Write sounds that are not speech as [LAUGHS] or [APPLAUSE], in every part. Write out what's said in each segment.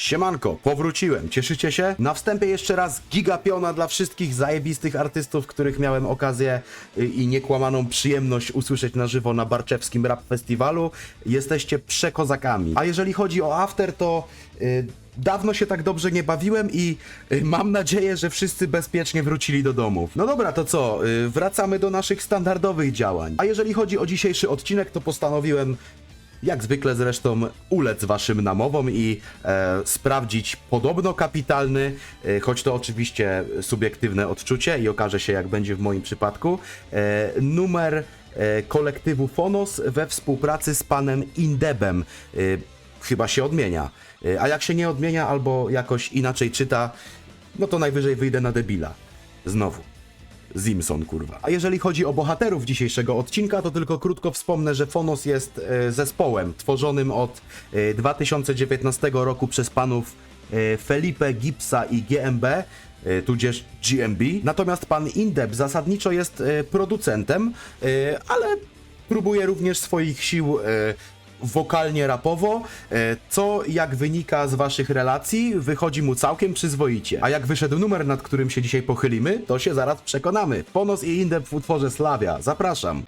Siemanko, powróciłem. Cieszycie się? Na wstępie jeszcze raz gigapiona dla wszystkich zajebistych artystów, których miałem okazję y, i niekłamaną przyjemność usłyszeć na żywo na Barczewskim Rap Festiwalu. Jesteście przekozakami. A jeżeli chodzi o after, to y, dawno się tak dobrze nie bawiłem i y, mam nadzieję, że wszyscy bezpiecznie wrócili do domów. No dobra, to co? Y, wracamy do naszych standardowych działań. A jeżeli chodzi o dzisiejszy odcinek, to postanowiłem jak zwykle zresztą ulec waszym namowom i e, sprawdzić podobno kapitalny, e, choć to oczywiście subiektywne odczucie i okaże się jak będzie w moim przypadku, e, numer e, kolektywu Fonos we współpracy z panem Indebem. E, chyba się odmienia. E, a jak się nie odmienia albo jakoś inaczej czyta, no to najwyżej wyjdę na debila. Znowu. Zimson, kurwa. A jeżeli chodzi o bohaterów dzisiejszego odcinka, to tylko krótko wspomnę, że Fonos jest e, zespołem tworzonym od e, 2019 roku przez panów e, Felipe Gipsa i GMB, e, tudzież GMB. Natomiast pan Indeb zasadniczo jest e, producentem, e, ale próbuje również swoich sił e, wokalnie rapowo, e, co jak wynika z waszych relacji, wychodzi mu całkiem przyzwoicie. A jak wyszedł numer, nad którym się dzisiaj pochylimy, to się zaraz przekonamy. Ponos i Indep w utworze Slavia. Zapraszam.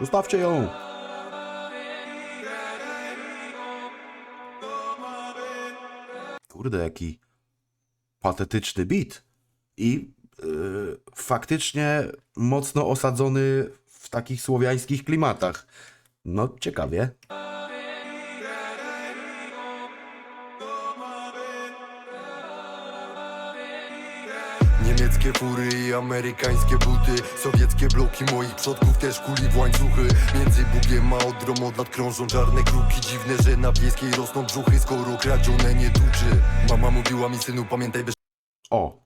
Zostawcie ją! Kurde, jaki patetyczny beat. I yy, faktycznie mocno osadzony w takich słowiańskich klimatach. No, ciekawie. Niemieckie fury i amerykańskie buty Sowieckie bloki moich przodków też kuli w łańcuchy Między Bugiem a Odrą od lat krążą czarne kruki Dziwne, że na wiejskiej rosną brzuchy Skoro kradzione nie tuczy Mama mówiła mi synu pamiętaj bez O.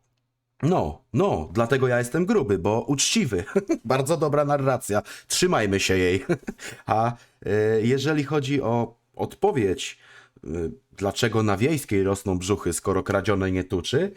No, no, dlatego ja jestem gruby, bo uczciwy. [LAUGHS] Bardzo dobra narracja. Trzymajmy się jej. [LAUGHS] A y, jeżeli chodzi o odpowiedź, y, dlaczego na wiejskiej rosną brzuchy, skoro kradzione nie tuczy,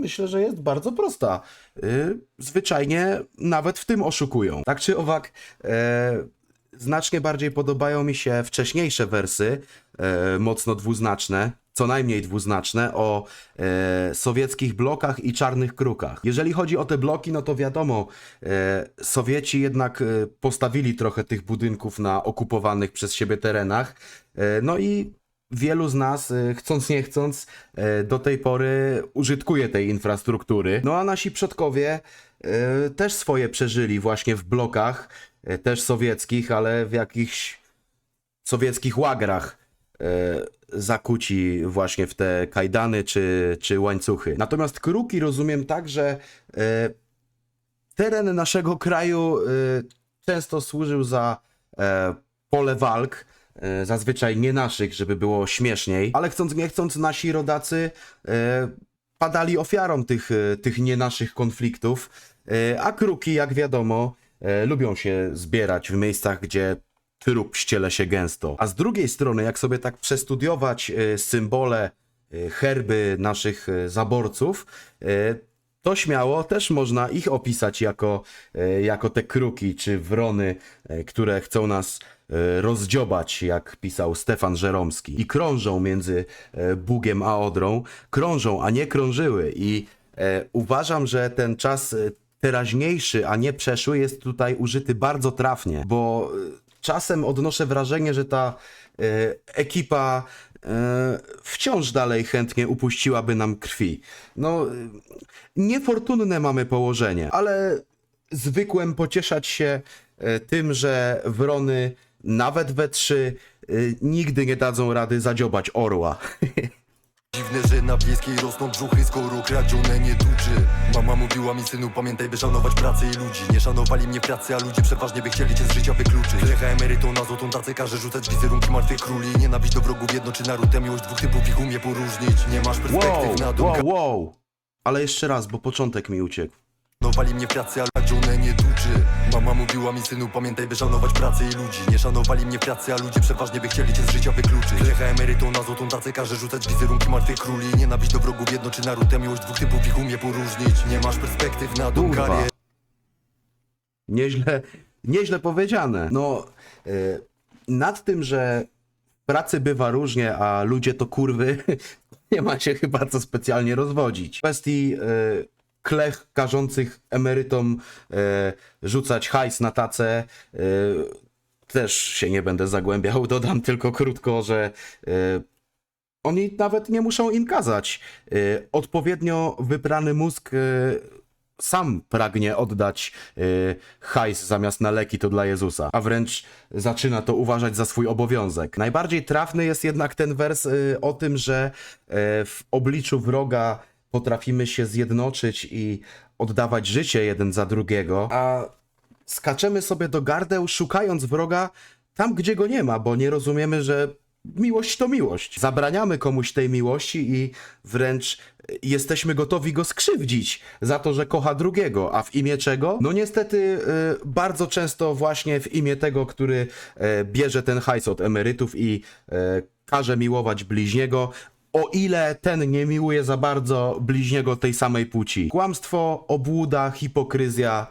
myślę, że jest bardzo prosta. Y, zwyczajnie nawet w tym oszukują. Tak czy owak, e, znacznie bardziej podobają mi się wcześniejsze wersy, e, mocno dwuznaczne, co najmniej dwuznaczne, o e, sowieckich blokach i czarnych krukach. Jeżeli chodzi o te bloki, no to wiadomo, e, Sowieci jednak e, postawili trochę tych budynków na okupowanych przez siebie terenach, e, no i wielu z nas, e, chcąc nie chcąc, e, do tej pory użytkuje tej infrastruktury. No a nasi przodkowie e, też swoje przeżyli właśnie w blokach, też sowieckich, ale w jakichś sowieckich łagrach zakuci właśnie w te kajdany czy, czy łańcuchy. Natomiast kruki rozumiem tak, że teren naszego kraju często służył za e, pole walk, e, zazwyczaj nie naszych, żeby było śmieszniej, ale chcąc nie chcąc nasi rodacy e, padali ofiarą tych, e, tych nie naszych konfliktów, a kruki, jak wiadomo, lubią się zbierać w miejscach, gdzie trup ściele się gęsto. A z drugiej strony, jak sobie tak przestudiować symbole, herby naszych zaborców, to śmiało też można ich opisać jako, jako te kruki czy wrony, które chcą nas rozdziobać, jak pisał Stefan Żeromski. I krążą między e, Bugiem a Odrą. Krążą, a nie krążyły. I e, uważam, że ten czas e, teraźniejszy, a nie przeszły jest tutaj użyty bardzo trafnie, bo e, czasem odnoszę wrażenie, że ta e, ekipa e, wciąż dalej chętnie upuściłaby nam krwi. No, e, niefortunne mamy położenie, ale zwykłem pocieszać się e, tym, że wrony nawet we trzy e, nigdy nie dadzą rady zadziobać orła. Dziwne, że na rosną brzuchy Skoro kradzione nie tuczy Mama mówiła mi synu pamiętaj by szanować pracę i ludzi Nie szanowali mnie w pracy, a ludzie przeważnie by chcieli cię z życia wykluczyć Lecha emerytą na złotą tacę każe rzucać wizerunki martwych króli Nienawiść do wrogów jednoczy naród, a miłość dwóch typów ich umie poróżnić Nie masz Wow, perspektyw na dom wow, wow. Ale jeszcze raz, bo początek mi uciekł. Szanowali mnie w pracy, ale Johnny nie tuczy Mama mówiła mi synu, pamiętaj by szanować pracę i ludzi Nie szanowali mnie w pracy, a ludzie przeważnie by chcieli cię z życia wykluczyć Lecha emerytą na złotą tacę każe rzucać wizerunki martwych króli Nienawiść do wrogów jednoczy naród, a miłość dwóch typów ich umie poróżnić Nie masz perspektyw na tą Kurwa. karierę Nieźle, nieźle powiedziane. No, y, nad tym, że w pracy bywa różnie, a ludzie to kurwy, [LAUGHS] nie ma się chyba co specjalnie rozwodzić. W kwestii y, klech każących emerytom y, rzucać hajs na tacę, y, też się nie będę zagłębiał. [LAUGHS] Dodam tylko krótko, że y, oni nawet nie muszą im kazać. Y, Odpowiednio wybrany mózg y, sam pragnie oddać y, hajs zamiast na leki to dla Jezusa, a wręcz zaczyna to uważać za swój obowiązek. Najbardziej trafny jest jednak ten wers y, o tym, że y, w obliczu wroga potrafimy się zjednoczyć i oddawać życie jeden za drugiego, a skaczemy sobie do gardeł szukając wroga tam, gdzie go nie ma, bo nie rozumiemy, że miłość to miłość. Zabraniamy komuś tej miłości i wręcz y, jesteśmy gotowi go skrzywdzić za to, że kocha drugiego. A w imię czego? No niestety y, bardzo często właśnie w imię tego, który y, bierze ten hajs od emerytów i każe miłować bliźniego, o ile ten nie miłuje za bardzo bliźniego tej samej płci. Kłamstwo, obłuda, hipokryzja,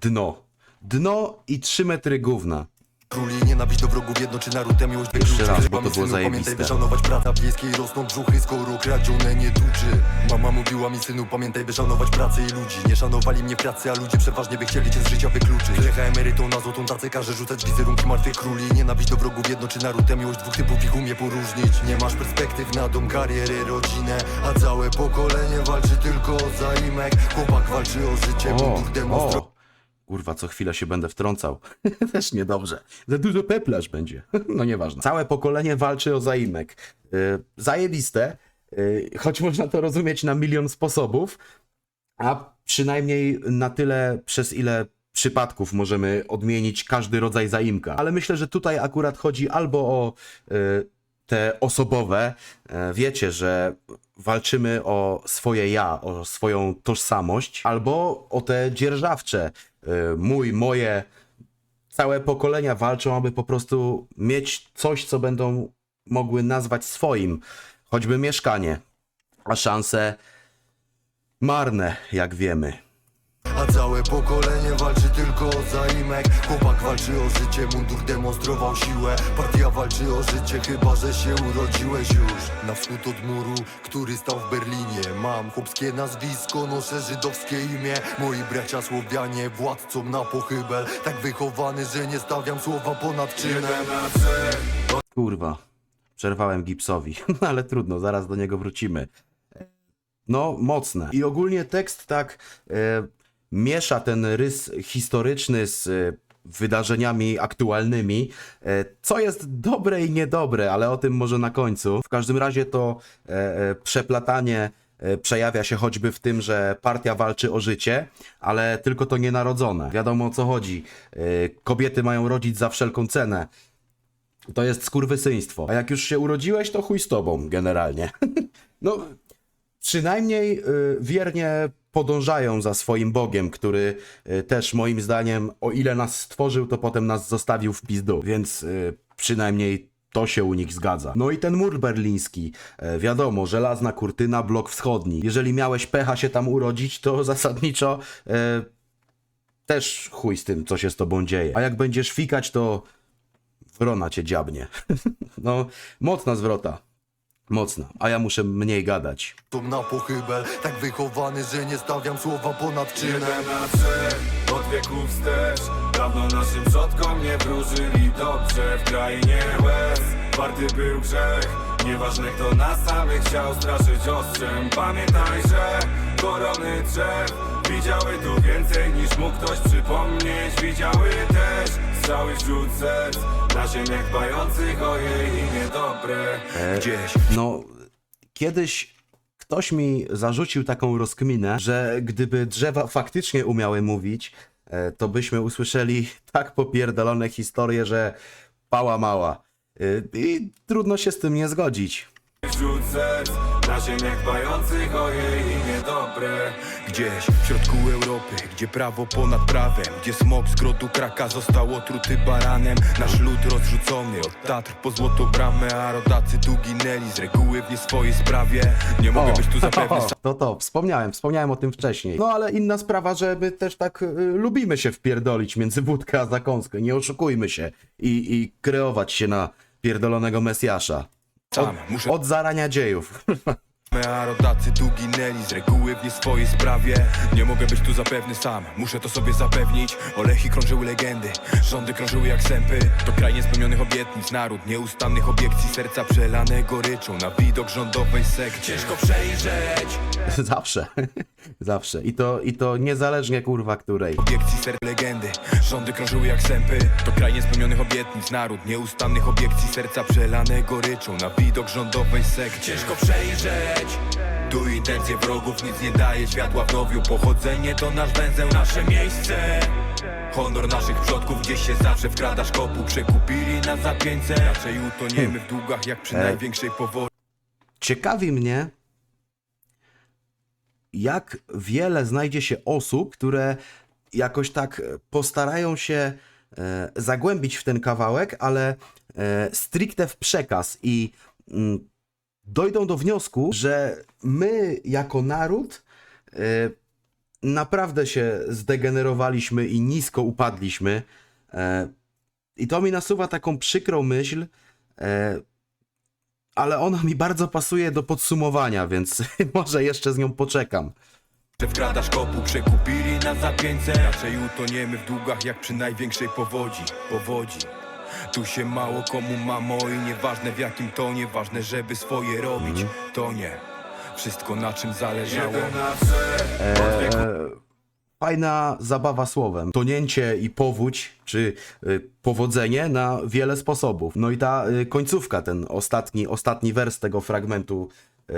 dno. Dno i trzy metry gówna. Króli nienawiść do wrogów jednoczy naród, a miłość Jeszcze raz, bo to było synu, Pamiętaj, zajebiste. by szanować pracę wiejskiej rosną brzuchy, skoro kradzione nie tuczy. Mama mówiła mi synu, pamiętaj, by szanować pracę i ludzi. Nie szanowali mnie w pracy, a ludzie przeważnie by chcieli cię z życia wykluczyć. Lecha emerytą na złotą tacę każe rzucać wizerunki martwych króli. Nienawiść do wrogów jednoczy naród, a miłość dwóch typów ich umie poróżnić. Nie masz perspektyw na dom, karierę, rodzinę A całe pokolenie walczy tylko o zaimek. Chłopak walczy o życie, mundur demonstra o. Kurwa, co chwilę się będę wtrącał. [LAUGHS] Też niedobrze. Za dużo peplaż będzie. [LAUGHS] No nieważne. Całe pokolenie walczy o zaimek. Yy, zajebiste, yy, choć można to rozumieć na milion sposobów, a przynajmniej na tyle, przez ile przypadków możemy odmienić każdy rodzaj zaimka. Ale myślę, że tutaj akurat chodzi albo o y, te osobowe, e, wiecie, że walczymy o swoje ja, o swoją tożsamość, albo o te dzierżawcze, y, mój, moje, całe pokolenia walczą, aby po prostu mieć coś, co będą mogły nazwać swoim, choćby mieszkanie, a szanse marne, jak wiemy. Całe pokolenie walczy tylko o zaimek. Chłopak walczy o życie, mundur demonstrował siłę. Partia walczy o życie, chyba że się urodziłeś już. Na wschód od muru, który stał w Berlinie. Mam chłopskie nazwisko, noszę żydowskie imię. Moi bracia Słowianie, władcą na pochybel. Tak wychowany, że nie stawiam słowa ponad czynem Kurwa, przerwałem Gipsowi, no [LAUGHS] ale trudno, zaraz do niego wrócimy. No, mocne. I ogólnie tekst tak e, miesza ten rys historyczny z e, wydarzeniami aktualnymi, e, co jest dobre i niedobre, ale o tym może na końcu. W każdym razie to e, przeplatanie przejawia się choćby w tym, że partia walczy o życie, ale tylko to nienarodzone. Wiadomo o co chodzi. Kobiety mają rodzić za wszelką cenę. To jest skurwysyństwo. A jak już się urodziłeś, to chuj z tobą, generalnie. [LAUGHS] no, przynajmniej y, wiernie podążają za swoim Bogiem, który y, też moim zdaniem, o ile nas stworzył, to potem nas zostawił w pizdu. Więc y, przynajmniej to się u nich zgadza. No i ten mur berliński. E, wiadomo, żelazna kurtyna, blok wschodni. Jeżeli miałeś pecha się tam urodzić, to [LAUGHS] zasadniczo e, też chuj z tym, co się z tobą dzieje. A jak będziesz fikać, to wrona cię dziabnie. [LAUGHS] no, mocna zwrota. Mocna. A ja muszę mniej gadać. To na pochybel, tak wychowany, że nie stawiam słowa ponad czynem Jeden na trzech, od wieków wstecz. Dawno naszym przodkom nie wróżyli dobrze. W krainie łez, warty był grzech. Nieważne kto nas samych chciał straszyć ostrzem. Pamiętaj, że korony drzew Widziały tu więcej niż mógł ktoś przypomnieć. Widziały też strzały wśród serc Na ziemiach dbających o jej imię dobre Gdzieś No, kiedyś ktoś mi zarzucił taką rozkminę, że gdyby drzewa faktycznie umiały mówić, e, to byśmy usłyszeli tak popierdolone historie, że pała mała. E, I trudno się z tym nie zgodzić. Wśród serc Na ziemiach dbających o jej imię dobre Gdzieś w środku Europy, gdzie prawo ponad prawem Gdzie smok z grodu kraka został otruty baranem Nasz lud rozrzucony od Tatr po złotą bramę A rodacy tu ginęli z reguły w nie swojej sprawie Nie mogę być tu zapewne sam [LAUGHS] To to, wspomniałem, wspomniałem o tym wcześniej. No ale inna sprawa, że my też tak y, lubimy się wpierdolić między wódkę a zakąskę. Nie oszukujmy się i, i kreować się na pierdolonego Mesjasza. sam Muszę Od zarania dziejów. [LAUGHS] A rodacy tu ginęli z reguły w nie swojej sprawie. Nie mogę być tu zapewny sam, muszę to sobie zapewnić. Olechy krążyły legendy, rządy krążyły jak sępy. To kraj niespełnionych obietnic, naród nieustannych obiekcji. Serca przelanego ryczą na widok rządowej sekty Ciężko przejrzeć. [LAUGHS] Zawsze. [LAUGHS] Zawsze. I to, I to niezależnie kurwa której. obiekcji ser legendy Rządy krążyły jak sępy. To kraj niespełnionych obietnic Naród nieustannych obiekcji. Serca przelanego ryczą Na widok rządowej sekty Ciężko przejrzeć Tu intencje wrogów nic nie daje Światła w nowiu. Pochodzenie to nasz węzeł Nasze miejsce. Honor naszych przodków gdzieś się zawsze wkrada szkopu. Przekupili nas za 500 Raczej utoniemy w długach jak przy E. największej powodzi Ciekawi mnie, jak wiele znajdzie się osób, które jakoś tak postarają się e, zagłębić w ten kawałek, ale e, stricte w przekaz i mm, dojdą do wniosku, że my jako naród e, naprawdę się zdegenerowaliśmy i nisko upadliśmy. E, I to mi nasuwa taką przykrą myśl, e, ale ona mi bardzo pasuje do podsumowania, więc [LAUGHS] może jeszcze z nią poczekam. Że wkrada szkopu, przekupili nas za 500 Raczej utoniemy w długach jak przy największej powodzi Powodzi Tu się mało komu mamo i nieważne w jakim tonie Ważne żeby swoje robić, to nie Wszystko na czym zależało Jeden na trzech Od wieków E, fajna zabawa słowem. Tonięcie i powódź, czy y, powodzenie na wiele sposobów. No i ta y, końcówka, ten ostatni, ostatni wers tego fragmentu y,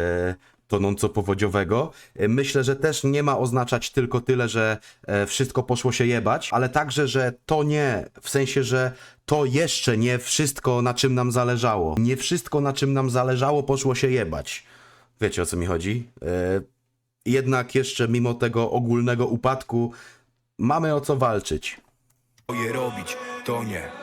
tonąco-powodziowego, y, myślę, że też nie ma oznaczać tylko tyle, że e, wszystko poszło się jebać, ale także, że to nie, w sensie, że to jeszcze nie wszystko, na czym nam zależało. Nie wszystko, na czym nam zależało, poszło się jebać. Wiecie o co mi chodzi? E, jednak jeszcze mimo tego ogólnego upadku mamy o co walczyć. Swoje robić, to nie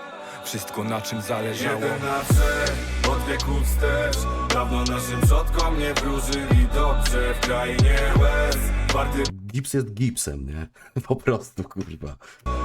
Wszystko na czym zależało. Jeden na trzech Od wieków wstecz Dawno naszym przodkom nie wróżyli dobrze W krainie łez. Warty Gips jest gipsem, nie? [LAUGHS] Po prostu, kurwa.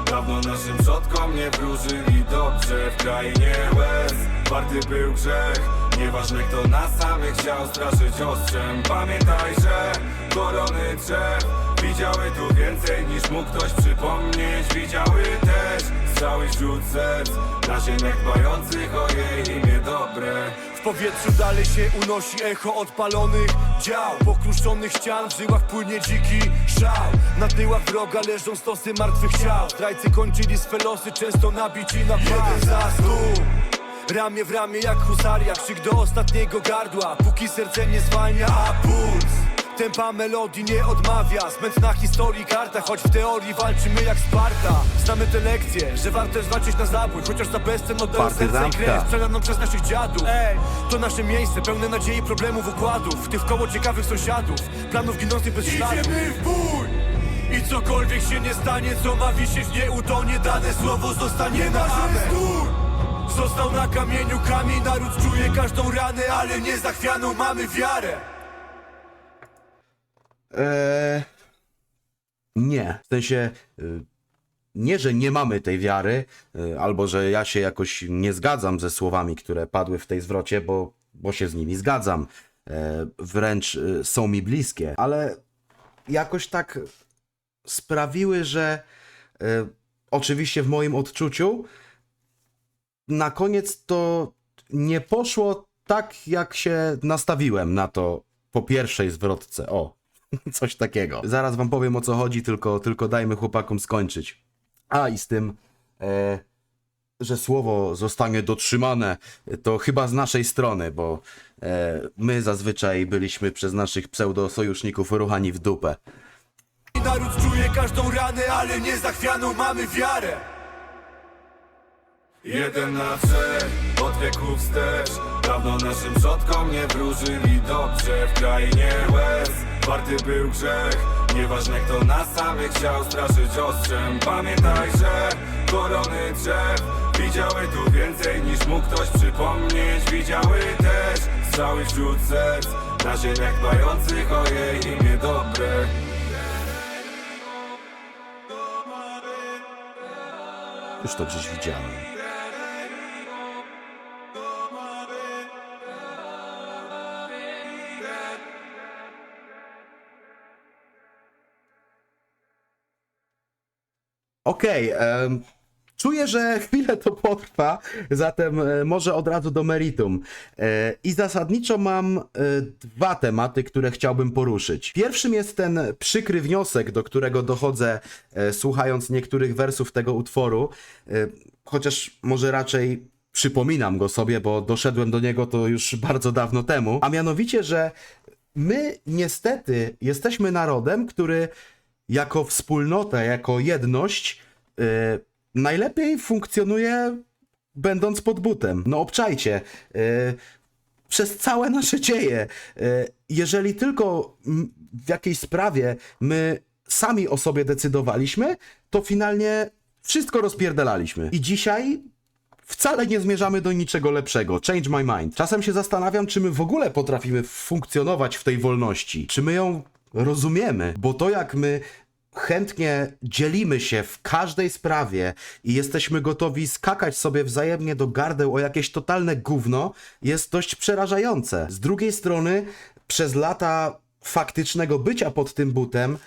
Dawno naszym przodkom nie wróżyli dobrze W krainie łez. Warty był grzech. Nieważne kto nas samych chciał straszyć ostrzem. Pamiętaj, że korony drzew Widziały tu więcej niż mógł ktoś przypomnieć. Widziały też strzały wśród serc Na ziemiach dbających o jej imię dobre. W powietrzu dalej się unosi echo odpalonych dział. Pokruszczonych ścian, w żyłach płynie dziki szał. Na tyłach wroga leżą stosy martwych ciał. Zdrajcy kończyli swe losy, często nabici na Jeden za stu Ramię w ramię jak husaria, krzyk do ostatniego gardła. Póki serce nie zwalnia, a puls Tempa melodii nie odmawia. Smętna historii karta, choć w teorii walczymy jak Sparta. Znamy te lekcje, że warto jest walczyć na zabój. Chociaż za bezcen oddają serce i krew Przelaną przez naszych dziadów. Ej, to nasze miejsce, pełne nadziei, problemów, układów. Tych koło ciekawych sąsiadów, planów ginących bez śladu. Idziemy w bój! I cokolwiek się nie stanie, co ma wisieć, nie utonie Dane słowo zostanie na amen. Został na kamieniu kamień, naród czuje każdą ranę Ale nie zachwianą mamy wiarę Eee, nie. W sensie, y, nie, że nie mamy tej wiary, y, albo że ja się jakoś nie zgadzam ze słowami, które padły w tej zwrocie, bo, bo się z nimi zgadzam. E, wręcz są mi bliskie, ale jakoś tak sprawiły, że e, oczywiście w moim odczuciu na koniec to nie poszło tak, jak się nastawiłem na to po pierwszej zwrotce. O, [LAUGHS] coś takiego. Zaraz wam powiem o co chodzi, tylko, tylko dajmy chłopakom skończyć. A i z tym, e, że słowo zostanie dotrzymane, to chyba z naszej strony, bo e, my zazwyczaj byliśmy przez naszych pseudosojuszników ruchani w dupę. Naród czuje każdą ranę, ale nie zachwianą mamy wiarę Jeden na trzech, od wieków wstecz Dawno naszym przodkom nie wróżyli dobrze W krainie łez, warty był grzech. Nieważne kto nas samych chciał straszyć ostrzem. Pamiętaj, że korony drzew. Widziały tu więcej niż mógł ktoś przypomnieć. Widziały też strzały wśród serc. Na ziemiach dbających o jej imię dobre. Już to gdzieś widziałem. Okej, em, czuję, że [LAUGHS] chwilę to potrwa, zatem e, może od razu do meritum. E, I zasadniczo mam e, dwa tematy, które chciałbym poruszyć. Pierwszym jest ten przykry wniosek, do którego dochodzę słuchając niektórych wersów tego utworu, chociaż może raczej przypominam go sobie, bo doszedłem do niego to już [LAUGHS] bardzo dawno temu, a mianowicie, że my niestety jesteśmy narodem, który jako wspólnota, jako jedność yy, najlepiej funkcjonuje będąc pod butem. No obczajcie, yy, przez całe nasze dzieje, yy, jeżeli tylko w jakiejś sprawie my sami o sobie decydowaliśmy, to finalnie wszystko rozpierdalaliśmy. I dzisiaj wcale nie zmierzamy do niczego lepszego. Change my mind. Czasem się zastanawiam, czy my w ogóle potrafimy funkcjonować w tej wolności. Czy my ją rozumiemy? Bo to, jak my chętnie dzielimy się w każdej sprawie i jesteśmy gotowi skakać sobie wzajemnie do gardeł o jakieś totalne gówno, jest dość przerażające. Z drugiej strony, przez lata faktycznego bycia pod tym butem,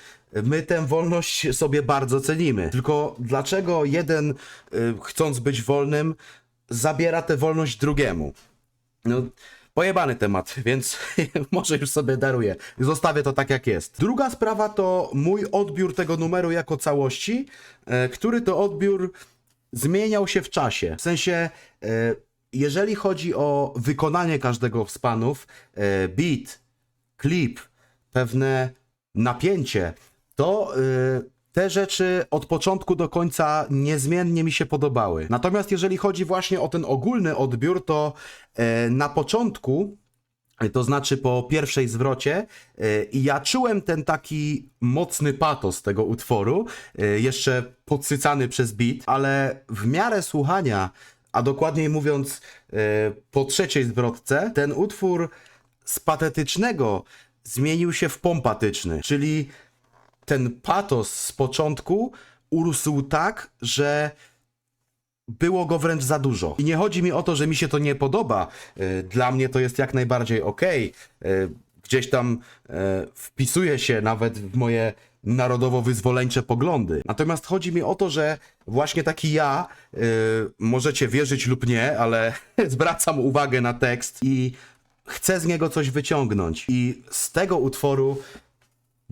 my tę wolność sobie bardzo cenimy. Tylko dlaczego jeden, y, chcąc być wolnym, zabiera tę wolność drugiemu? No, pojebany temat, więc [LAUGHS] może już sobie daruję. Zostawię to tak jak jest. Druga sprawa to mój odbiór tego numeru jako całości, e, który to odbiór zmieniał się w czasie. W sensie, e, jeżeli chodzi o wykonanie każdego z panów, e, beat, klip, pewne napięcie, to te rzeczy od początku do końca niezmiennie mi się podobały. Natomiast jeżeli chodzi właśnie o ten ogólny odbiór, to e, na początku to znaczy po pierwszej zwrocie, i ja czułem ten taki mocny patos tego utworu, jeszcze podsycany przez beat, ale w miarę słuchania, a dokładniej mówiąc po trzeciej zwrotce, ten utwór z patetycznego zmienił się w pompatyczny, czyli ten patos z początku urósł tak, że było go wręcz za dużo. I nie chodzi mi o to, że mi się to nie podoba. E, Dla mnie to jest jak najbardziej okej. E, Gdzieś tam e, wpisuje się nawet w moje narodowo-wyzwoleńcze poglądy. Natomiast chodzi mi o to, że właśnie taki ja, możecie wierzyć lub nie, ale [LAUGHS] zwracam uwagę na tekst i chcę z niego coś wyciągnąć. I z tego utworu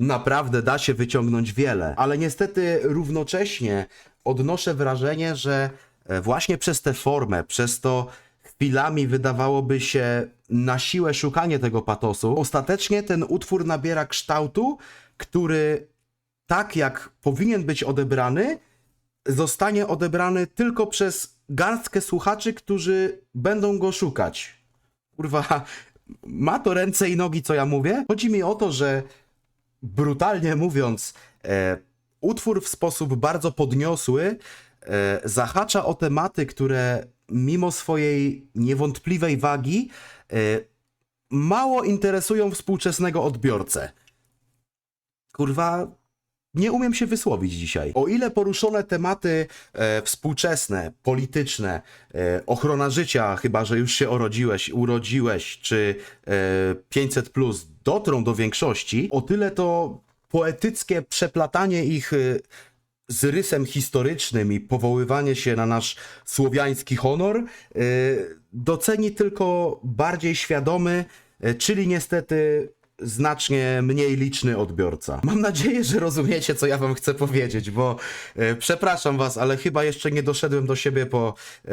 naprawdę da się wyciągnąć wiele, ale niestety równocześnie odnoszę wrażenie, że e, właśnie przez tę formę, przez to chwilami wydawałoby się na siłę szukanie tego patosu, ostatecznie ten utwór nabiera kształtu, który tak jak powinien być odebrany, zostanie odebrany tylko przez garstkę słuchaczy, którzy będą go szukać. Kurwa, ma to ręce i nogi, co ja mówię? Chodzi mi o to, że brutalnie mówiąc, e, utwór w sposób bardzo podniosły e, zahacza o tematy, które mimo swojej niewątpliwej wagi e, mało interesują współczesnego odbiorcę. Kurwa, nie umiem się wysłowić dzisiaj. O ile poruszone tematy e, współczesne, polityczne, e, ochrona życia, chyba że już się urodziłeś, urodziłeś, czy e, 500 plus dotrą do większości, o tyle to poetyckie przeplatanie ich e, z rysem historycznym i powoływanie się na nasz słowiański honor e, doceni tylko bardziej świadomy, e, czyli niestety znacznie mniej liczny odbiorca. Mam nadzieję, że rozumiecie, co ja wam chcę powiedzieć, bo e, przepraszam was, ale chyba jeszcze nie doszedłem do siebie po e,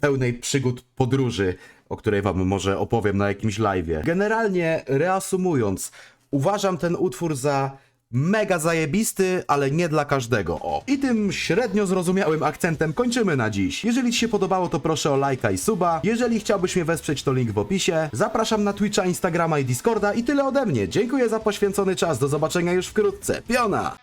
pełnej przygód podróży, o której wam może opowiem na jakimś live'ie. Generalnie reasumując, uważam ten utwór za mega zajebisty, ale nie dla każdego. O. I tym średnio zrozumiałym akcentem kończymy na dziś. Jeżeli Ci się podobało, to proszę o lajka i suba. Jeżeli chciałbyś mnie wesprzeć, to link w opisie. Zapraszam na Twitcha, Instagrama i Discorda i tyle ode mnie. Dziękuję za poświęcony czas. Do zobaczenia już wkrótce. Piona!